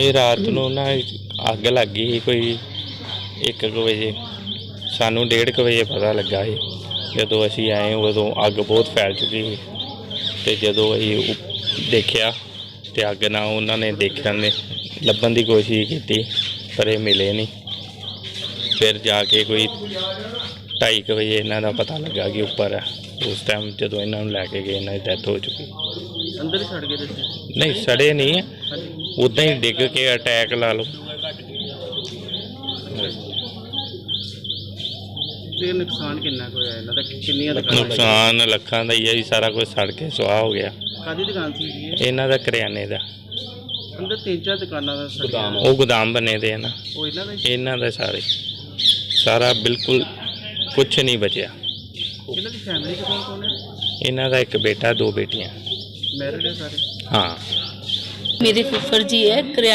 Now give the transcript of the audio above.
ਇਹ ਰਾਤ ਨੂੰ ਨਾ ਅੱਗ ਲੱਗ ਗਈ ਸੀ ਕੋਈ 1 ਵਜੇ। ਸਾਨੂੰ 1:30 ਵਜੇ ਪਤਾ ਲੱਗਾ ਸੀ। ਜਦੋਂ ਅਸੀਂ ਆਏ ਉਦੋਂ ਅੱਗ ਬਹੁਤ ਫੈਲ ਚੁੱਕੀ ਸੀ। ਤੇ ਜਦੋਂ ਅਸੀਂ ਉ- ਦੇਖਿਆ ਤੇ ਅੱਗ ਨਾਲ ਉਹਨਾਂ ਨੇ ਦੇਖਿਆ ਨੇ ਲੱਭਣ ਦੀ ਕੋਸ਼ਿਸ਼ ਕੀਤੀ ਪਰ ਇਹ ਮਿਲੇ ਨਹੀਂ। ਫਿਰ ਜਾ ਕੇ ਕੋਈ 2:30 ਵਜੇ ਇਹਨਾਂ ਦਾ ਪਤਾ ਲੱਗਾ ਕਿ ਉੱਪਰ ਹੈ ਉਸ ਟਾਈਮ ਜਦੋਂ ਇਹਨਾਂ ਨੂੰ ਲੈ ਕੇ ਗਏ ਇਹਨਾਂ ਦੀ ਡੈਥ ਹੋ ਚੁੱਕੀ। ਅੰਦਰ ਹੀ ਛੱਡ ਗਏ ਤੁਸੀਂ? ਨਹੀਂ ਸੜੇ ਨਹੀਂ ਹੈ ਉਦਾਂ ਹੀ ਡਿੱਗ ਕੇ ਅਟੈਕ ਲਾ ਲਓ। ਤੇ ਨੁਕਸਾਨ ਕਿੰਨਾ ਕੁ ਹੋਇਆ? ਇਹਨਾਂ ਦਾ ਕਿੰਨੀਆਂ ਦੁਕਾਨਾਂ ਨੁਕਸਾਨ ਲੱਖਾਂ ਦਾ ਹੀ ਹੈ ਜੀ ਸਾਰਾ ਕੁਝ ਸੜ ਕੇ ਸੁਆਹ ਹੋ ਗਿਆ। ਕਾਦੀ ਦੁਕਾਨ ਸੀ ਜੀ ਇਹ? ਇਹਨਾਂ ਦਾ ਕਰਿਆਨੇ ਦਾ। ਅੰਦਰ ਤਿੰਨ ਚਾਰ ਦੁਕਾਨਾਂ ਦਾ ਗੋਦਾਮ ਉਹ ਗੋਦਾਮ ਬਣੇ ਦੇ ਆ ਨਾ। ਉਹ ਇਹਨਾਂ ਦਾ ਹੀ? ਇਹਨਾਂ ਦਾ ਸਾਰੇ। ਸਾਰਾ ਬਿਲਕੁਲ ਕੁਝ ਨਹੀਂ ਬਚਿਆ। ਇਹਨਾਂ ਦੀ ਫੈਮਿਲੀ ਕੌਣ ਕੌਣ ਹੈ? ਇਹਨਾਂ ਦਾ ਇੱਕ ਬੇਟਾ ਦੋ ਬੇਟੀਆਂ। ਮੈਰਿਡ ਹੈ ਸਾਰੇ? ਹਾਂ। ਮੇਰੇ ਫੁੱਫੜ ਜੀ ਹੈ ਕਰਿਆਨੇ